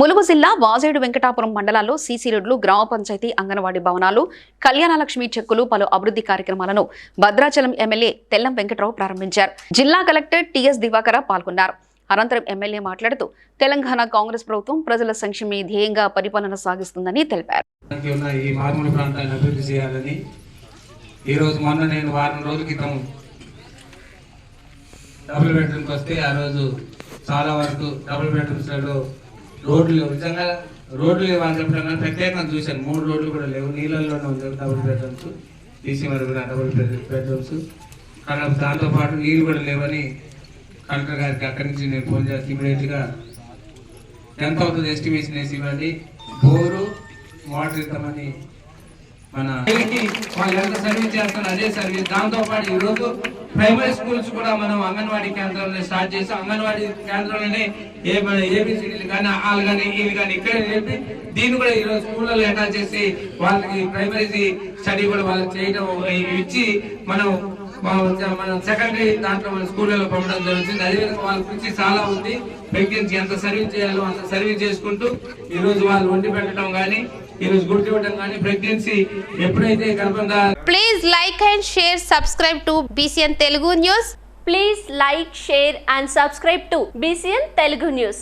ములుగు జిల్లా వాజేడు వెంకటాపురం మండలాల్లో సీసీ రోడ్లు గ్రామ పంచాయతీ అంగన్వాడీ భవనాలు కళ్యాణలక్ష్మి చెక్కులు పలు అభివృద్ధి కార్యక్రమాలను భద్రాచలం ఎమ్మెల్యే తెల్లం వెంకటరావు ప్రారంభించారు. జిల్లా కలెక్టర్ టిఎస్ దివాకర పాల్గొన్నారు. అనంతరం ఎమ్మెల్యే మాట్లాడుతూ తెలంగాణ కాంగ్రెస్ ప్రభుత్వం ప్రజల సంక్షేమే ధ్యేయంగా పరిపాలన సాగిస్తుందని తెలిపారు. ఈ మొన్న నేను వారం రోజుల క్రితం డబుల్ బెడ్రూమ్కి వస్తే ఆ రోజు చాలా వరకు డబుల్ బెడ్రూమ్స్లలో రోడ్లు నిజంగా రోడ్లు లేవు కానీ ప్రత్యేకంగా చూశాను. మూడు రోడ్లు కూడా లేవు. నీళ్ళల్లోనే ఉంది. Double bedrooms. తీసి మరి కూడా డబుల్ బెడ్రూమ్స్. కానీ దాంతోపాటు నీళ్ళు కూడా లేవని కలెక్టర్ గారికి అక్కడి నుంచి నేను ఫోన్ చేసి ఇమీడియట్గా ఎంత అవుతుంది ఎస్టిమేషన్ వేసి ఇవ్వండి. బోరు వాటర్ ఇద్దామని మన వాళ్ళు ఎంత సర్వీస్ చేస్తారో అదే సర్వీస్. దాంతో పాటు ప్రైమరీ స్కూల్స్ కూడా మనం అంగన్వాడీ కేంద్రాలను స్టార్ట్ చేసి అంగన్వాడీ కేంద్రంలోనే ఏ ఏబిసిడీలు కానీ వాళ్ళు కానీ ఇవి కానీ ఇక్కడ చెప్పి దీన్ని కూడా ఈ రోజు స్కూళ్ళలో అటాచ్ చేసి వాళ్ళకి ప్రైమరీ స్టడీ కూడా వాళ్ళు చేయడం ఇచ్చి మనం మన- సెకండరీ దాంట్లో మన స్కూళ్ళలో పంపడం జరుగుతుంది అదేవిధంగా వాళ్ళ కృషి చాలా ఉంది పెంకించి ఎంత సర్వీస్ చేయాలో అంత సర్వీస్ చేసుకుంటూ ఈ రోజు వాళ్ళు వండి పెట్టడం కానీ ఈ రోజు గుడ్డు ఇవ్వడం కానీ ప్రెగ్నెన్సీ ఎప్పుడైతే గర్భంగా Please like and share subscribe to BCN Telugu News. Please like, share and subscribe to BCN Telugu News.